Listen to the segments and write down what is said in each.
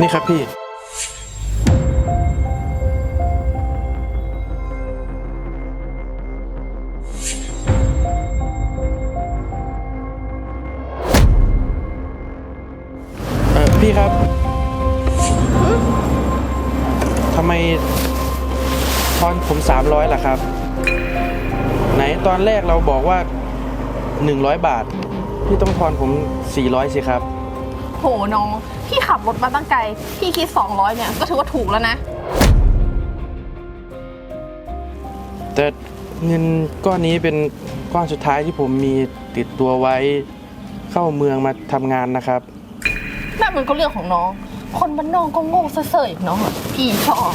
นี่ครับพี่ เออพี่ครับ ทำไมทอนผมสามร้อยล่ะครับ ไหนตอนแรกเราบอกว่าหนึ่งร้อยบาท พี่ต้องทอนผมสี่ร้อยสิครับ โหน้อง พี่ขับรถมาตั้งไกล พี่คิด 200 เนี่ย ก็ถือว่าถูกแล้วนะ แต่เงินก้อนนี้เป็นก้อนสุดท้ายที่ผมมีติดตัวไว้เข้าเมืองมาทำงานนะครับ นั่นมันก็เรื่องของน้อง คนบ้านนอกก็โง่เซ่อๆอีกน้องอะพี่ชอบ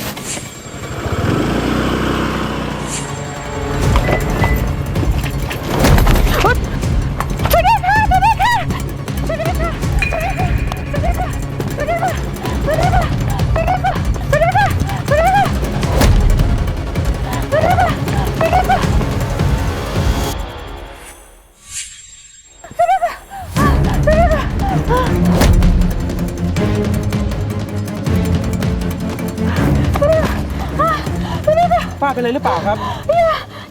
เป็นอะไรหรือเปล่าครับ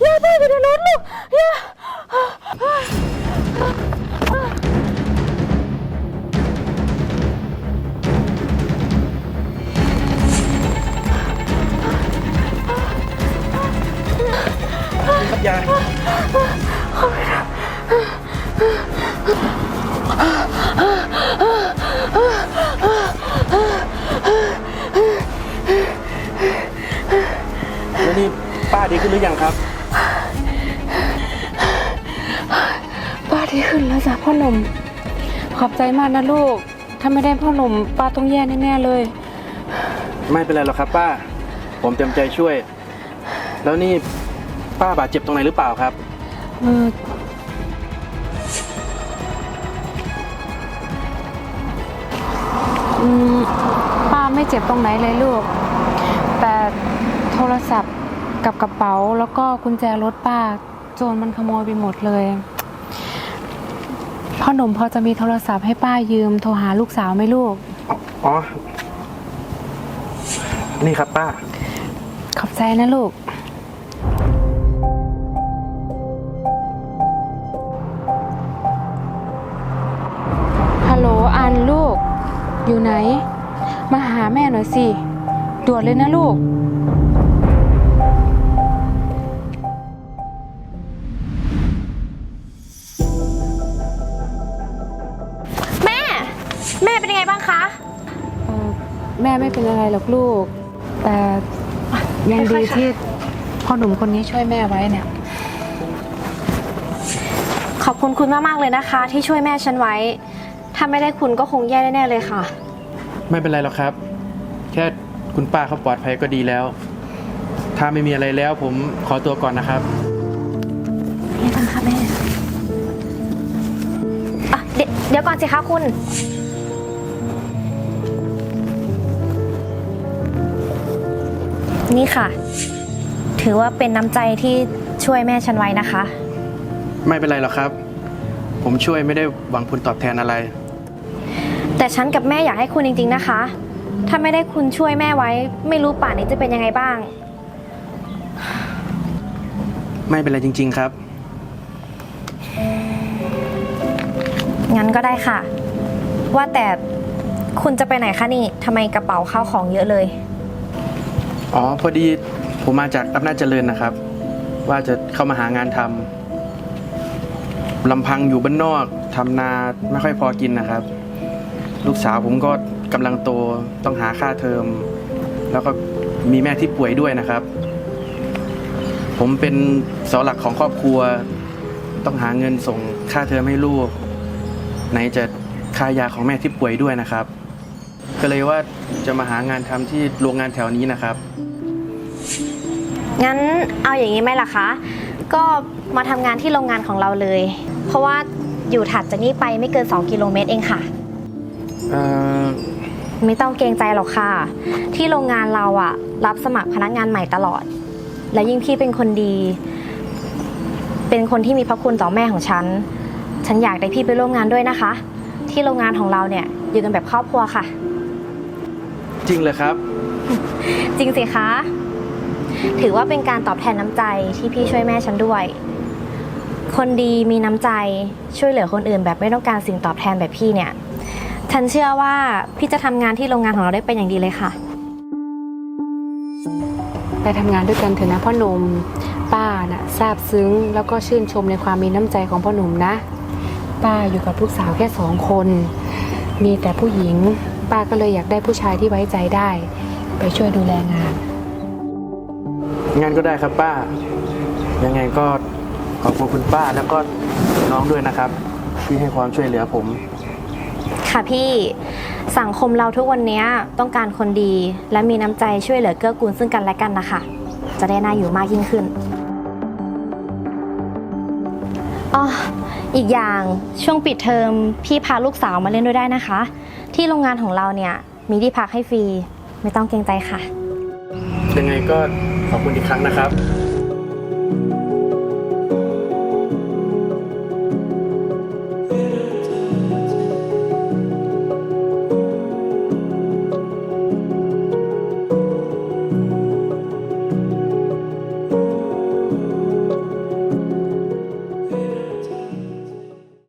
อย่าไปอยู่ในรถลูกอย่าครับยาย แล้วนี่ป้าดีขึ้นหรือยังครับ ป้าที่ขึ้นแล้วจ้ะพ่อหนุ่มขอบใจมากนะลูก ถ้าไม่ได้พ่อหนุ่มป้าต้องแย่แน่ๆเลย ไม่เป็นไรหรอกครับ ป้า ผมเต็มใจช่วย แล้วนี่ป้าบาดเจ็บตรงไหนหรือเปล่าครับ เอออืมป้าไม่เจ็บตรงไหนเลยลูก แต่โทรศัพท์ กับกระเป๋า แล้วก็กุญแจรถป้า โจรมันขโมยไปหมดเลยพ่อหนุ่มพอจะมีโทรศัพท์ให้ป้ายืมโทรหาลูกสาวไหมลูก อ๋อ นี่ครับป้า ขอบใจนะลูก ฮัลโหลอันลูก อยู่ไหน มาหาแม่หน่อยสิ ด่วนเลยนะลูก คะเอ่อแม่ไม่เป็นอะไรหรอกลูก แต่ยังดีที่พ่อหนุ่มคนนี้ช่วยแม่ไว้เนี่ย ขอบคุณคุณมากๆเลยนะคะ ที่ช่วยแม่ฉันไว้ ถ้าไม่ได้คุณก็คงแย่แน่ๆเลยค่ะ ไม่เป็นไรหรอกครับ แค่คุณป้าเขาปลอดภัยก็ดีแล้ว ถ้าไม่มีอะไรแล้วผมขอตัวก่อนนะครับ นี่บ้างคะแม่อะเดี๋ยวเดี๋ยวก่อนสิคะคุณ นี่ค่ะ ถือว่าเป็นน้ำใจที่ช่วยแม่ฉันไว้นะคะ ไม่เป็นไรหรอกครับ ผมช่วยไม่ได้หวังผลตอบแทนอะไร แต่ฉันกับแม่อยากให้คุณจริง ๆนะคะ ถ้าไม่ได้คุณช่วยแม่ไว้ ไม่รู้ป่านนี้จะเป็นยังไงบ้าง ไม่เป็นไรจริง ๆ ครับ งั้นก็ได้ค่ะ ว่าแต่คุณจะไปไหนคะนี่ทำไมกระเป๋าข้าวของเยอะเลย อ๋อพอดีผมมาจากอำนาจเจริญนะครับ ว่าจะเข้ามาหางานทำลำพังอยู่บ้านนอกทำนาไม่ค่อยพอกินนะครับ ลูกสาวผมก็กำลังโตต้องหาค่าเทอม แล้วก็มีแม่ที่ป่วยด้วยนะครับ ผมเป็นเสาหลักของครอบครัว ต้องหาเงินส่งค่าเทอมให้ลูก ไหนจะค่ายาของแม่ที่ป่วยด้วยนะครับ ก็เลยว่าจะมาหางานทำที่โรงงานแถวนี้นะครับ งั้นเอาอย่างนี้ไหมล่ะคะ ก็มาทำงานที่โรงงานของเราเลย เพราะว่าอยู่ถัดจากนี้ไปไม่เกิน 2 กิโลเมตรเองค่ะ เอ่อ ไม่ต้องเกรงใจหรอกค่ะ ที่โรงงานเราอะรับสมัครพนักงานใหม่ตลอด และยิ่งพี่เป็นคนดี เป็นคนที่มีพระคุณต่อแม่ของฉัน ฉันอยากได้พี่ไปร่วมงานด้วยนะคะ ที่โรงงานของเราเนี่ยอยู่กันแบบครอบครัวค่ะ จริงเลยครับ จริงสิคะ ถือว่าเป็นการตอบแทนน้ำใจที่พี่ช่วยแม่ฉันด้วย คนดีมีน้ำใจช่วยเหลือคนอื่นแบบไม่ต้องการสิ่งตอบแทนแบบพี่เนี่ย ฉันเชื่อว่าพี่จะทำงานที่โรงงานของเราได้เป็นอย่างดีเลยค่ะ ไปทำงานด้วยกันเถอะนะพ่อหนุ่มป้าน่ะซาบซึ้งแล้วก็ชื่นชมในความมีน้ำใจของพ่อหนุ่มนะ ป้าอยู่กับลูกสาวแค่สองคน มีแต่ผู้หญิง ป้าก็เลยอยากได้ผู้ชายที่ไว้ใจได้ ไปช่วยดูแลงาน งั้นก็ได้ครับป้า ยังไงก็ขอบคุณคุณป้าแล้วก็น้องด้วยนะครับ ที่ให้ความช่วยเหลือผม ค่ะพี่สังคมเราทุกวันนี้ต้องการคนดี และมีน้ำใจช่วยเหลือเกื้อกูลซึ่งกันและกันนะคะ จะได้น่าอยู่มากยิ่งขึ้นอ๋ออีกอย่างช่วงปิดเทอมพี่พาลูกสาวมาเล่นด้วยได้นะคะ ที่โรงงานของเราเนี่ยมีที่พักให้ฟรี ไม่ต้องเกรงใจค่ะ ยังไงก็ขอบคุณอีกครั้งนะครับ